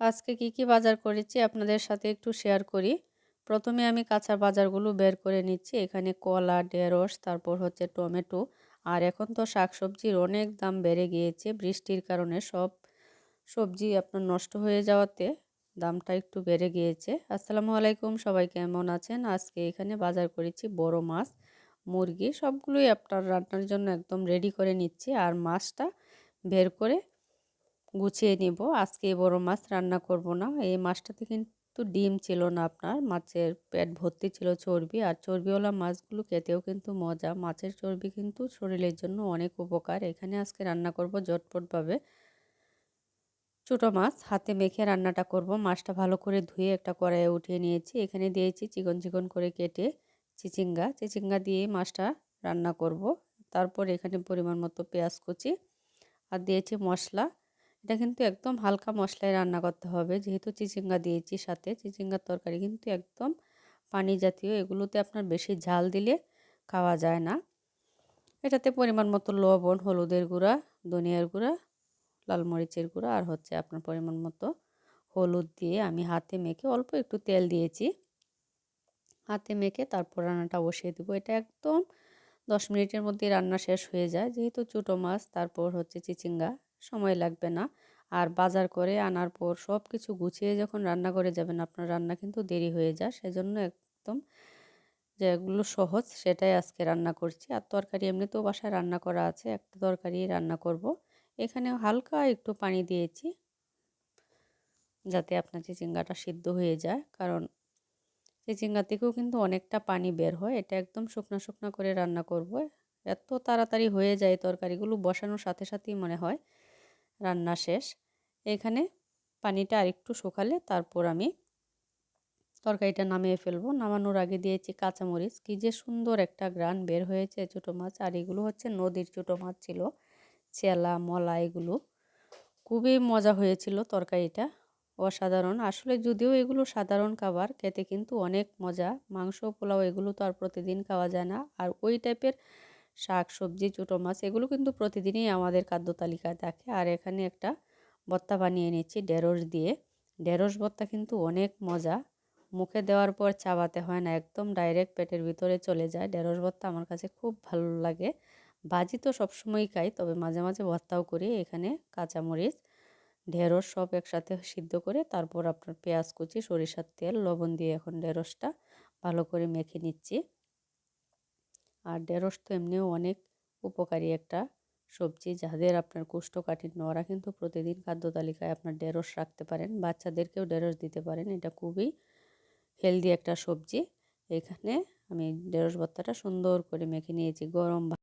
আজকে কি কি বাজার করেছি আপনাদের সাথে একটু শেয়ার করি। প্রথমে আমি কাঁচা বাজারগুলো বের করে নিচ্ছি। এখানে কলা, ঢেঁড়স, তারপর হচ্ছে টমেটো। আর এখন তো শাকসবজির অনেক দাম বেড়ে গিয়েছে। বৃষ্টির কারণে সব সবজি আপনার নষ্ট হয়ে যাওয়াতে দামটা একটু বেড়ে গিয়েছে। আসসালামু আলাইকুম, সবাই কেমন আছেন? আজকে এখানে বাজার করেছি বড় মাছ, মুরগি, সবগুলোই আপনার রান্নার জন্য একদম রেডি করে নিচ্ছি। আর মাছটা বের করে গুছিয়ে নিব। আজকে বড় মাছ রান্না করব না। এই মাছটাতে কিন্তু ডিম ছিল না আপনার। মাছের পেট ভর্তি ছিল চর্বি। আর চর্বিওয়ালা মাছগুলো খেতেও কিন্তু মজা। মাছের চর্বি কিন্তু শরীরের জন্য অনেক উপকার। এখানে আজকে রান্না করব জটপটভাবে ছোটো মাছ। হাতে মেখে রান্নাটা করব। মাছটা ভালো করে ধুয়ে একটা কড়াইয়ে উঠিয়ে নিয়েছি। এখানে দিয়েছি চিকন চিকন করে কেটে চিচিঙ্গা। চিচিঙ্গা দিয়ে মাছটা রান্না করব। তারপর এখানে পরিমাণ মতো পেঁয়াজ কুচি। আর দিয়েছি মশলা। এটা কিন্তু একদম হালকা মশলায় রান্না করতে হবে। যেহেতু চিচিঙ্গা দিয়েছি সাথে, চিচিঙ্গার তরকারি কিন্তু একদম পানি জাতীয়। এগুলোতে আপনার বেশি ঝাল দিলে খাওয়া যায় না। এটাতে পরিমাণ মতো লবণ, হলুদের গুঁড়া, ধনিয়ার গুঁড়া, লাল মরিচের গুঁড়া আর হচ্ছে আপনার পরিমাণ মতো হলুদ দিয়ে আমি হাতে মেখে অল্প একটু তেল দিয়েছি। হাতে মেখে তারপর রান্নাটা বসিয়ে দেবো। এটা একদম দশ মিনিটের মধ্যে রান্না শেষ হয়ে যায়। যেহেতু ছোটো মাছ, তারপর হচ্ছে চিচিঙ্গা। সময় লাগবে না। আর বাজার করে আনার পর সব কিছু গুছিয়ে যখন রান্না করে যাবেন, আপনার রান্না কিন্তু দেরি হয়ে যায়। সেজন্য একদম যেগুলো সহজ সেটাই আজকে রান্না করছি। আর তরকারি এমনিতেও বাসায় রান্না করা আছে, একটা তরকারি রান্না করব। এখানে হালকা একটু পানি দিয়েছি যাতে আপনার চিচিঙ্গাটা সিদ্ধ হয়ে যায়। কারণ চিচিঙ্গা থেকেও কিন্তু অনেকটা পানি বের হয়। এটা একদম শুকনো শুকনো করে রান্না করব। এত তাড়াতাড়ি হয়ে যায় তরকারিগুলো, বসানোর সাথে সাথেই মনে হয় রান্না শেষ। এখানে পানিটা আরেকটু শুকালে তারপর আমি তরকারিটা নামিয়ে ফেলব। নামানোর আগে দিয়েছি কাঁচামরিচ। কী যে সুন্দর একটা গ্রান বের হয়েছে ছোটো মাছ। আর এগুলো হচ্ছে নদীর ছোটো মাছ ছিল। চেলা মলা এগুলো। খুবই মজা হয়েছিল তরকারিটা। অসাধারণ। আসলে যদিও এগুলো সাধারণ খাবার, খেতে কিন্তু অনেক মজা। মাংস, পোলাও এগুলো তো আর প্রতিদিন খাওয়া যায় না। আর ওই টাইপের শাক সবজি ছোটো মাছ, এগুলো কিন্তু প্রতিদিনই আমাদের খাদ্য তালিকায় থাকে। আর এখানে একটা ভর্তা বানিয়ে নিচ্ছি ঢেঁড়স দিয়ে। ঢেঁড়স ভর্তা কিন্তু অনেক মজা। মুখে দেওয়ার পর চাবাতে হয় না, একদম ডাইরেক্ট পেটের ভিতরে চলে যায়। ঢেঁড়স ভর্তা আমার কাছে খুব ভালো লাগে। ভাজি তো সবসময়ই খাই, তবে মাঝে মাঝে ভর্তাও করি। এখানে কাঁচামরিচ, ঢেঁড়স সব একসাথে সিদ্ধ করে তারপর আপনার পেঁয়াজ কুচি, সরিষার তেল, লবণ দিয়ে এখন ঢেঁড়সটা ভালো করে মেখে নিচ্ছি। আর ঢেঁড়স তো এমনিও অনেক উপকারী একটা সবজি, যাদের আপনার কোষ্ঠকাঠিন্য। ওরা কিন্তু প্রতিদিন খাদ্য তালিকায় আপনার ঢেঁড়স রাখতে পারেন। বাচ্চাদেরকেও ঢেঁড়স দিতে পারেন। এটা খুবই হেলদি একটা সবজি। এখানে আমি ঢেঁড়স ভর্তাটা সুন্দর করে মেখে নিয়েছি। গরম